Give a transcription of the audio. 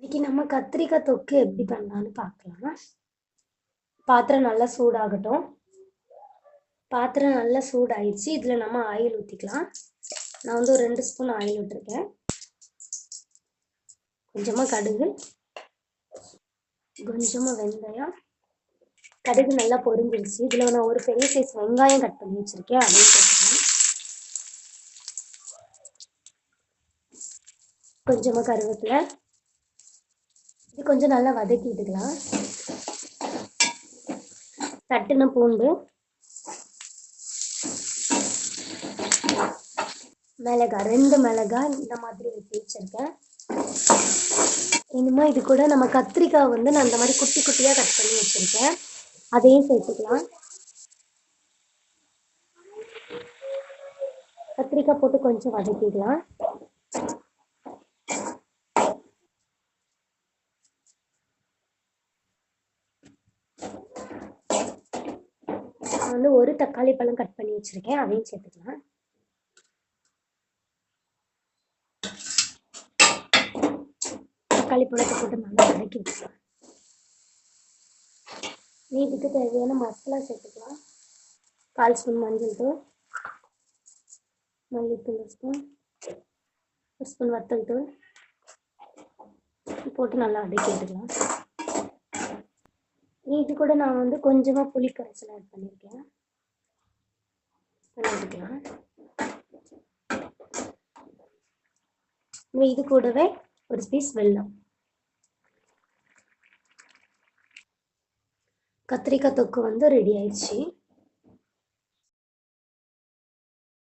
இன்னைக்கு நம்ம கத்திரிக்காய் தொக்கு எப்படி பண்ணலான்னு பார்க்கலாம். பாத்திரம் நல்லா சூடாகட்டும். பாத்திரம் நல்லா சூடாயிடுச்சு. இதில் நம்ம ஆயில் ஊற்றிக்கலாம் நான் வந்து ஒரு ரெண்டு ஸ்பூன் ஆயில் விட்டுருக்கேன். கொஞ்சமாக கடுகு. கொஞ்சமாக வெந்தயம். கடுகு நல்லா பொரிஞ்சிருச்சு இதில் நான் ஒரு பெரிய சைஸ் வெங்காயம் கட் பண்ணி வச்சுருக்கேன். அதையும் கொஞ்சமாக கருவேப்பிலை. இது கொஞ்சம் நல்லா வதக்கிட்டுக்கலாம். தட்டுன பூண்டு. மிளகாய் ரெண்டு மிளகாய் இந்த மாதிரி வெட்டி வச்சிருக்கேன். இனிமே இது கூட நம்ம கத்திரிக்காய் வந்து நான் இந்த மாதிரி குட்டி குட்டியாக கட் பண்ணி வச்சிருக்கேன். அதையும் சேர்த்துக்கலாம். கத்திரிக்காய் போட்டு கொஞ்சம் வதக்கிக்கலாம். நான் வந்து ஒரு தக்காளி பழம் கட் பண்ணி வச்சிருக்கேன். அதையும் சேர்த்துக்கலாம். தக்காளி பழத்தை போட்டு நல்லா வதக்கி வச்சுக்கலாம் வீட்டுக்கு தேவையான மசாலா சேர்த்துக்கலாம். கால் ஸ்பூன் மஞ்சள் தூள் மல்லித்தூள் ஸ்பூன் ஒரு ஸ்பூன் வத்தல் தூள் போட்டு நல்லா வதக்கி எடுக்கலாம் இது கூட நான் வந்து கொஞ்சமாக புளி கரைசல் ஆட் பண்ணியிருக்கேன் எடுக்கலாம் இது கூடவே ஒரு பீஸ் வெல்லம். கத்திரிக்காய் தொக்கு வந்து ரெடி ஆயிடுச்சு.